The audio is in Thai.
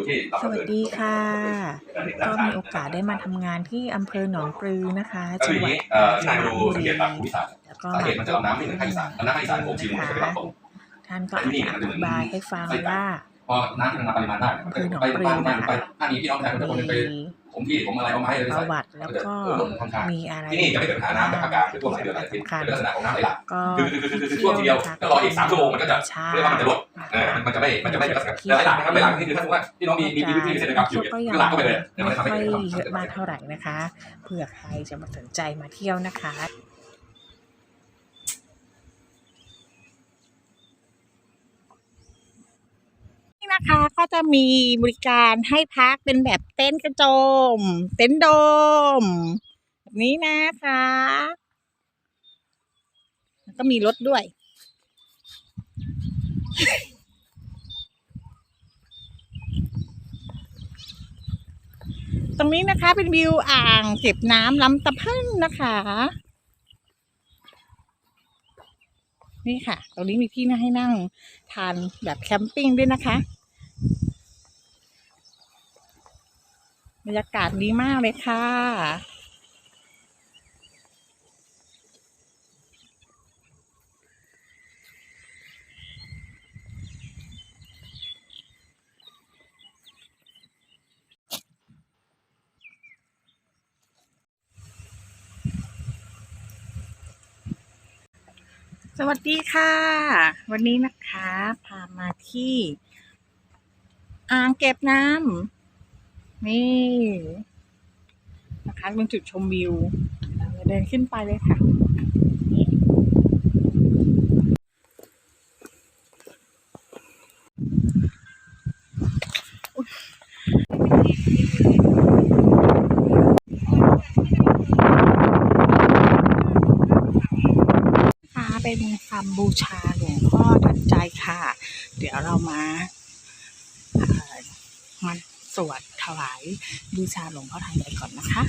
อยู่ที่รับสวัสดีค่ะ ก็มีโอกาสได้มาทำงานที่อำเภอหนองปลือนะคะก็คืจัองอย่างหวัดนี้เอ่อที่กานายญดูบุสังรีเกตตามภูมิศาสตร์แล้วก็สาเหตุมันจะเอาน้ำไม่เหมือนภาคอีสานเอาน้ำภาคอีสานผมชิมมันจะไปรับตรงท่านก็อธิบายให้ฟังว่าพอน้ำที่มันมาปริมาณได้มันก็จะไปบ้านบ้านไปถ้ามีพี่น้องประชาชนทุกคนไปมี ผมที่ผมอะไรเอาไม้อะไรปใส่ระวัติแล้วก็ลงค่อนข้างมีอะไรที่นี่จะไม่เกิดปัญหาน้ำแบบภาคกลางหรือพวกไหลเดือดอะไรที่เป็นลักษณะของน้ำไหลหลากก็คือคือคือคือช่วงทีเดียวแล้วรออีกสามชั่วโมงมันก็จะช้าเรียกว่ามันจะลดเออมันมันจะไม่มันจะไม่เป็นลักษณะแต่ไหลหลากนะครับไหลหลากนี่คือถ้าสมมติว่าพี่น้องมีมีมีวิธีเกษตรกรรมอยู่เนี่ยก็ยังคือหลากเข้าไปเลยเดี๋ยวมันไม่จะทำค่ให้อยเกิดความเยอะมากเท่าไหร่นะคะเผื่อใครจะมาสนใจมาเที่ยวนะคะ นี่ะคะก็จะมีบริการให้พักเป็นแบบเต็นท์กระโจม เต็นท์โดม แบบนี้นะคะแล้วก็มีรถด้วย ตรงนี้นะคะเป็นวิวอ่างเก็บน้ำลำตะพังนะคะ นี่ค่ะ ตรงนี้มีที่นั่งให้นั่งทานแบบแคมปิ้งด้วยนะคะ บรรยากาศดีมากเลยค่ะ สวัสดีค่ะ วันนี้นะคะ พามาที่ อ่างเก็บน้ำนี่นะคะเป็นจุดชมวิวเดินขึ้นไปเลยค่ะเป็นคำบูชาหลวงพ่อทันใจค่ะ เดี๋ยวเรามา มาสวดถวายบูชาหลวงพ่อทันใจก่อนนะคะ